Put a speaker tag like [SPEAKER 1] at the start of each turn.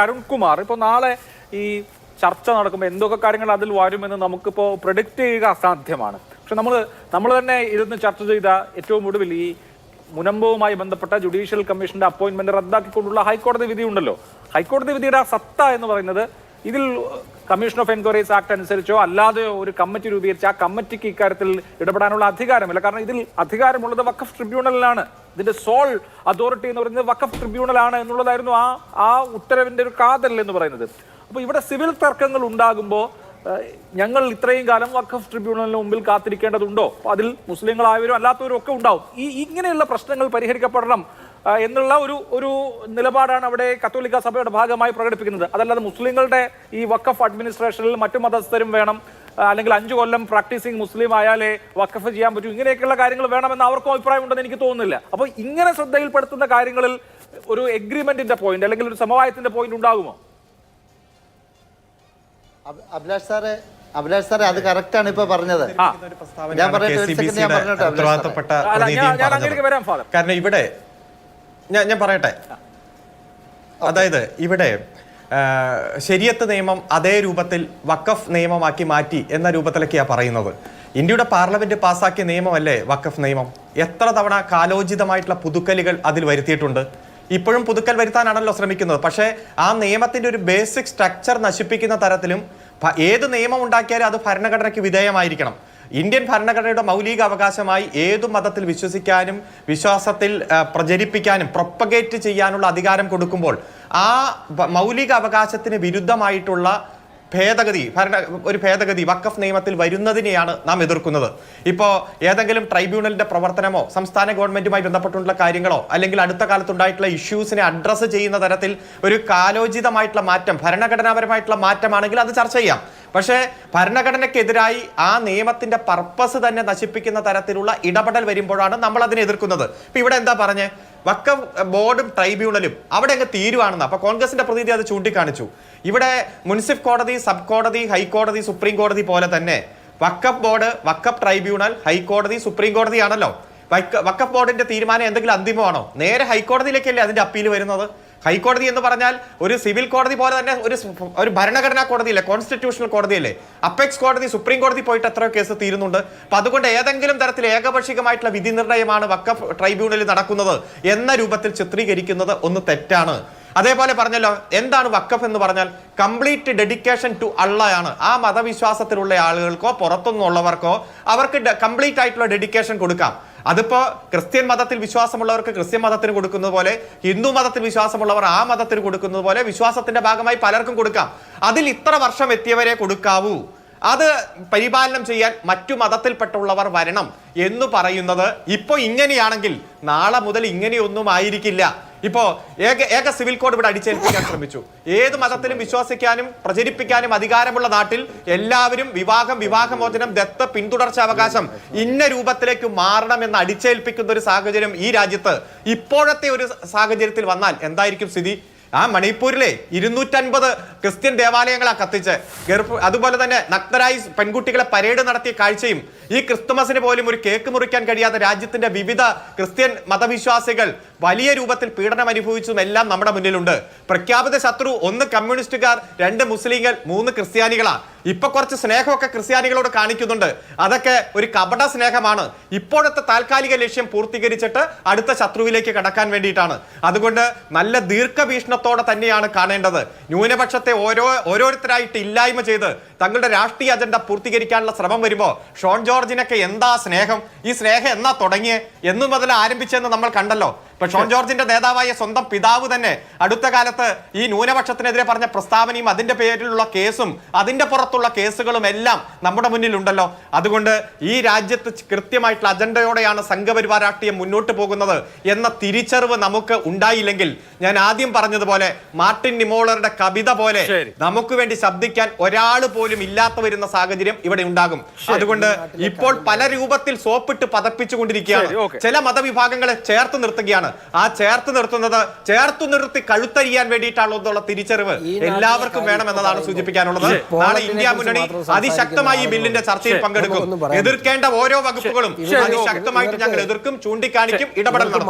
[SPEAKER 1] അരുൺകുമാർ. ഇപ്പോൾ നാളെ ഈ ചർച്ച നടക്കുമ്പോൾ എന്തൊക്കെ കാര്യങ്ങൾ അതിൽ വരുമെന്ന് നമുക്കിപ്പോൾ പ്രൊഡിക്റ്റ് ചെയ്യുക അസാധ്യമാണ്. പക്ഷെ നമ്മൾ നമ്മൾ തന്നെ ഇരുന്ന് ചർച്ച ചെയ്ത ഏറ്റവും ഒടുവിൽ ഈ മുനമ്പവുമായി ബന്ധപ്പെട്ട ജുഡീഷ്യൽ കമ്മീഷന്റെ അപ്പോയിന്റ്മെന്റ് റദ്ദാക്കിക്കൊണ്ടുള്ള ഹൈക്കോടതി വിധി ഉണ്ടല്ലോ ഹൈക്കോടതി വിധിയുടെ ആ സത്ത എന്ന് പറയുന്നത് ഇതിൽ കമ്മീഷൻ ഓഫ് എൻക്വയറീസ് ആക്ട് അനുസരിച്ചോ അല്ലാതെ ഒരു കമ്മിറ്റി രൂപീകരിച്ച് ആ കമ്മിറ്റിക്ക് ഇക്കാര്യത്തിൽ ഇടപെടാനുള്ള അധികാരമില്ല. കാരണം ഇതിൽ അധികാരമുള്ളത് വഖഫ് ട്രിബ്യൂണലിലാണ്. ഇതിന്റെ സോൾ അതോറിറ്റി എന്ന് പറയുന്നത് വഖഫ് ട്രിബ്യൂണലാണ് എന്നുള്ളതായിരുന്നു ആ ആ ഉത്തരവിന്റെ ഒരു കാതൽ എന്ന് പറയുന്നത്. അപ്പോൾ ഇവിടെ സിവിൽ തർക്കങ്ങൾ ഉണ്ടാകുമ്പോൾ ഞങ്ങൾ ഇത്രയും കാലം വഖഫ് ട്രിബ്യൂണലിന് മുമ്പിൽ കാത്തിരിക്കേണ്ടതുണ്ടോ? അതിൽ മുസ്ലിങ്ങളായവരും അല്ലാത്തവരും ഒക്കെ ഉണ്ടാവും. ഈ ഇങ്ങനെയുള്ള പ്രശ്നങ്ങൾ പരിഹരിക്കപ്പെടണം. എന്നുള്ള ഒരു ഒരു നിലപാടാണ് അവിടെ കത്തോലിക്ക സഭയുടെ ഭാഗമായി പ്രകടിപ്പിക്കുന്നത്. അതല്ലാതെ മുസ്ലിങ്ങളുടെ ഈ വക്കഫ് അഡ്മിനിസ്ട്രേഷനിൽ മറ്റു മതസ്ഥരും വേണം അല്ലെങ്കിൽ അഞ്ചു കൊല്ലം പ്രാക്ടീസിങ് മുസ്ലിം ആയാലേ വക്കഫ് ചെയ്യാൻ പറ്റൂ. ഇങ്ങനെയൊക്കെയുള്ള കാര്യങ്ങൾ വേണമെന്ന് അവർക്കും അഭിപ്രായമുണ്ടെന്ന് എനിക്ക് തോന്നുന്നില്ല. അപ്പോൾ ഇങ്ങനെ ശ്രദ്ധയിൽപ്പെടുത്തുന്ന കാര്യങ്ങളിൽ ഒരു എഗ്രിമെന്റിന്റെ പോയിന്റ് അല്ലെങ്കിൽ ഒരു സമവായത്തിന്റെ പോയിന്റ് ഉണ്ടാകുമോ?
[SPEAKER 2] അഭി- അഭിലാഷ് സാറേ അഭിലാഷ് സാറേ അത് കറക്റ്റ് ആണ് ഇപ്പൊ പറഞ്ഞത്. ഞാൻ പറഞ്ഞു ഒരു ഞാൻ പറഞ്ഞോട്ടെ.
[SPEAKER 3] കാരണം ഇവിടെ ഞാൻ ഞാൻ പറയട്ടെ. അതായത് ഇവിടെ ശരിയത്ത് നിയമം അതേ രൂപത്തിൽ വക്കഫ് നിയമമാക്കി മാറ്റി എന്ന രൂപത്തിലൊക്കെയാണ് പറയുന്നത്. ഇന്ത്യയുടെ പാർലമെന്റ് പാസാക്കിയ നിയമമല്ലേ വക്കഫ് നിയമം? എത്ര തവണ കാലോചിതമായിട്ടുള്ള പുതുക്കലുകൾ അതിൽ വരുത്തിയിട്ടുണ്ട്? ഇപ്പോഴും പുതുക്കൽ വരുത്താനാണല്ലോ ശ്രമിക്കുന്നത്. പക്ഷേ ആ നിയമത്തിന്റെ ഒരു ബേസിക് സ്ട്രക്ചർ നശിപ്പിക്കുന്ന തരത്തിലും ഏത് നിയമം ഉണ്ടാക്കിയാലും അത് ഭരണഘടനയ്ക്ക് വിധേയമായിരിക്കണം. ഇന്ത്യൻ ഭരണഘടനയുടെ മൗലിക അവകാശമായി ഏതു മതത്തിൽ വിശ്വസിക്കാനും വിശ്വാസത്തിൽ പ്രചരിപ്പിക്കാനും പ്രൊപ്പഗേറ്റ് ചെയ്യാനുള്ള അധികാരം കൊടുക്കുമ്പോൾ ആ മൗലിക അവകാശത്തിന് വിരുദ്ധമായിട്ടുള്ള ഭേദഗതി ഭരണ ഒരു ഭേദഗതി വക്കഫ് നിയമത്തിൽ വരുന്നതിനെയാണ് നാം എതിർക്കുന്നത്. ഇപ്പോൾ ഏതെങ്കിലും ട്രൈബ്യൂണലിന്റെ പ്രവർത്തനമോ സംസ്ഥാന ഗവൺമെന്റുമായി ബന്ധപ്പെട്ടുള്ള കാര്യങ്ങളോ അല്ലെങ്കിൽ അടുത്ത കാലത്തുണ്ടായിട്ടുള്ള ഇഷ്യൂസിനെ അഡ്രസ്സ് ചെയ്യുന്ന തരത്തിൽ ഒരു കാലോചിതമായിട്ടുള്ള മാറ്റം ഭരണഘടനാപരമായിട്ടുള്ള മാറ്റമാണെങ്കിൽ അത് ചർച്ച ചെയ്യാം. പക്ഷേ ഭരണഘടനയ്ക്കെതിരായി ആ നിയമത്തിന്റെ പർപ്പസ് തന്നെ നശിപ്പിക്കുന്ന തരത്തിലുള്ള ഇടപെടൽ വരുമ്പോഴാണ് നമ്മൾ അതിനെ എതിർക്കുന്നത്. ഇപ്പൊ ഇവിടെ എന്താ പറഞ്ഞേ? വക്ക ബോർഡും ട്രൈബ്യൂണലും അവിടെ അങ്ങ് തീരുവാണെന്ന്. അപ്പോൾ കോൺഗ്രസിന്റെ പ്രതിനിധി അത് ചൂണ്ടിക്കാണിച്ചു. ഇവിടെ മുനിസിപ്പ് കോടതി സബ് കോടതി ഹൈക്കോടതി സുപ്രീം കോടതി പോലെ തന്നെ വക്കപ്പ് ബോർഡ് വക്കപ്പ് ട്രൈബ്യൂണൽ ഹൈക്കോടതി സുപ്രീം കോടതിയാണല്ലോ. വക്കപ്പ് ബോർഡിന്റെ തീരുമാനം എന്തെങ്കിലും അന്തിമമാണോ? നേരെ ഹൈക്കോടതിയിലേക്കല്ലേ അതിന്റെ അപ്പീൽ വരുന്നത്? ഹൈക്കോടതി എന്ന് പറഞ്ഞാൽ ഒരു സിവിൽ കോടതി പോലെ തന്നെ ഒരു ഒരു ഭരണഘടനാ കോടതിയല്ലേ കോൺസ്റ്റിറ്റ്യൂഷണൽ കോടതിയല്ലേ. അപ്പെക്സ് കോടതി സുപ്രീം കോടതി പോയിട്ട് എത്രയോ കേസ് തീരുന്നുണ്ട്. അപ്പൊ അതുകൊണ്ട് ഏതെങ്കിലും തരത്തിൽ ഏകപക്ഷികമായിട്ടുള്ള വിധി നിർണയമാണ് വക്കഫ് ട്രൈബ്യൂണലിൽ നടക്കുന്നത് എന്ന രൂപത്തിൽ ചിത്രീകരിക്കുന്നത് ഒന്ന് തെറ്റാണ്. അതേപോലെ പറഞ്ഞല്ലോ എന്താണ് വക്കഫ് എന്ന് പറഞ്ഞാൽ കംപ്ലീറ്റ് ഡെഡിക്കേഷൻ ടു അള്ളയാണ്. ആ മതവിശ്വാസത്തിലുള്ള ആളുകൾക്കോ പുറത്തുനിന്നുള്ളവർക്കോ അവർക്ക് കംപ്ലീറ്റ് ആയിട്ടുള്ള ഡെഡിക്കേഷൻ കൊടുക്കാം. അതിപ്പോ ക്രിസ്ത്യൻ മതത്തിൽ വിശ്വാസമുള്ളവർക്ക് ക്രിസ്ത്യൻ മതത്തിന് കൊടുക്കുന്നത് പോലെ ഹിന്ദു മതത്തിൽ വിശ്വാസമുള്ളവർ ആ മതത്തിന് കൊടുക്കുന്നത് പോലെ വിശ്വാസത്തിന്റെ ഭാഗമായി പലർക്കും കൊടുക്കാം. അതിൽ ഇത്ര വർഷം എത്തിയവരെ കൊടുക്കാവൂ. അത് പരിപാലനം ചെയ്യാൻ മറ്റു മതത്തിൽപ്പെട്ടുള്ളവർ വരണം എന്ന് പറയുന്നത് ഇപ്പൊ ഇങ്ങനെയാണെങ്കിൽ നാളെ മുതൽ ഇങ്ങനെയൊന്നും ആയിരിക്കില്ല. ഇപ്പോ ഏക ഏക സിവിൽ കോഡ് ഇവിടെ അടിച്ചേൽപ്പിക്കാൻ ശ്രമിച്ചു. ഏത് മതത്തിലും വിശ്വസിക്കാനും പ്രചരിപ്പിക്കാനും അധികാരമുള്ള നാട്ടിൽ എല്ലാവരും വിവാഹം വിവാഹമോചനം ദത്ത പിന്തുടർച്ച അവകാശം ഇന്ന രൂപത്തിലേക്ക് മാറണമെന്ന് അടിച്ചേൽപ്പിക്കുന്ന ഒരു സാഹചര്യം ഈ രാജ്യത്ത് ഇപ്പോഴത്തെ ഒരു സാഹചര്യത്തിൽ വന്നാൽ എന്തായിരിക്കും സ്ഥിതി? ആ മണിപ്പൂരിലെ ഇരുന്നൂറ്റൻപത് ക്രിസ്ത്യൻ ദേവാലയങ്ങളാ കത്തിച്ച്. ഗർഭ അതുപോലെ തന്നെ നഗ്നരായി പെൺകുട്ടികളെ പരേഡ് നടത്തിയ കാഴ്ചയും ഈ ക്രിസ്തുമസിന് പോലും ഒരു കേക്ക് മുറിക്കാൻ കഴിയാത്ത രാജ്യത്തിന്റെ വിവിധ ക്രിസ്ത്യൻ മതവിശ്വാസികൾ വലിയ രൂപത്തിൽ പീഡനം അനുഭവിച്ചതും എല്ലാം നമ്മുടെ മുന്നിലുണ്ട്. പ്രഖ്യാപിത ശത്രു ഒന്ന് കമ്മ്യൂണിസ്റ്റുകാർ രണ്ട് മുസ്ലിങ്ങൾ മൂന്ന് ക്രിസ്ത്യാനികളാ. ഇപ്പൊ കുറച്ച് സ്നേഹമൊക്കെ ക്രിസ്ത്യാനികളോട് കാണിക്കുന്നുണ്ട്. അതൊക്കെ ഒരു കപട സ്നേഹമാണ്. ഇപ്പോഴത്തെ താൽക്കാലിക ലക്ഷ്യം പൂർത്തീകരിച്ചിട്ട് അടുത്ത ശത്രുവിലേക്ക് കടക്കാൻ വേണ്ടിയിട്ടാണ്. അതുകൊണ്ട് നല്ല ദീർഘവീക്ഷണത്തോടെ തന്നെയാണ് കാണേണ്ടത്. ന്യൂനപക്ഷത്തെ ഓരോ ഓരോരുത്തരായിട്ട് ഇല്ലായ്മ ചെയ്ത് തങ്ങളുടെ രാഷ്ട്രീയ അജണ്ട പൂർത്തീകരിക്കാനുള്ള ശ്രമം വരുമ്പോൾ ഷോൺ ജോർജിനൊക്കെ എന്താ സ്നേഹം? ഈ സ്നേഹം എന്നാ തുടങ്ങിയേ? എന്നും മുതൽ ആരംഭിച്ചെന്ന് നമ്മൾ കണ്ടല്ലോ. ഇപ്പൊ ഷോൺ ജോർജിന്റെ നേതാവായ സ്വന്തം പിതാവ് തന്നെ അടുത്ത കാലത്ത് ഈ ന്യൂനപക്ഷത്തിനെതിരെ പറഞ്ഞ പ്രസ്താവനയും അതിന്റെ പേരിലുള്ള കേസും അതിന്റെ പുറത്തുള്ള കേസുകളും എല്ലാം നമ്മുടെ മുന്നിലുണ്ടല്ലോ. അതുകൊണ്ട് ഈ രാജ്യത്ത് കൃത്യമായിട്ടുള്ള അജണ്ടയോടെയാണ് സംഘപരിവാർ രാഷ്ട്രീയം മുന്നോട്ട് പോകുന്നത് എന്ന തിരിച്ചറിവ് നമുക്ക് ഉണ്ടായില്ലെങ്കിൽ ഞാൻ ആദ്യം പറഞ്ഞതുപോലെ മാർട്ടിൻ നിമോളറുടെ കവിത പോലെ നമുക്ക് വേണ്ടി ശബ്ദിക്കാൻ ഒരാൾ പോലും ഇല്ലാത്ത വരുന്ന സാഹചര്യം ഇവിടെ ഉണ്ടാകും. അതുകൊണ്ട് ഇപ്പോൾ പല രൂപത്തിൽ സോപ്പിട്ട് പതപ്പിച്ചു കൊണ്ടിരിക്കുകയാണ്
[SPEAKER 1] ശരി, ഓക്കേ.
[SPEAKER 3] ചില മതവിഭാഗങ്ങളെ ചേർത്ത് നിർത്തുകയാണ്. ആ ചേർത്ത് നിർത്തുന്നത് ചേർത്ത് നിർത്തി കഴുത്തരിയാൻ വേണ്ടിയിട്ടാണുള്ള തിരിച്ചറിവ് എല്ലാവർക്കും
[SPEAKER 4] വേണമെന്നതാണ്
[SPEAKER 3] എന്നതാണ് സൂചിപ്പിക്കാനുള്ളത്. നാളെ ഇന്ത്യ മുന്നണി അതിശക്തമായി ഈ ബില്ലിന്റെ ചർച്ചയിൽ പങ്കെടുക്കും. എതിർക്കേണ്ട ഓരോ വകുപ്പുകളും അതിശക്തമായിട്ട് ഞങ്ങൾ എതിർക്കും ചൂണ്ടിക്കാണിക്കും ഇടപെടൽ നടത്തും.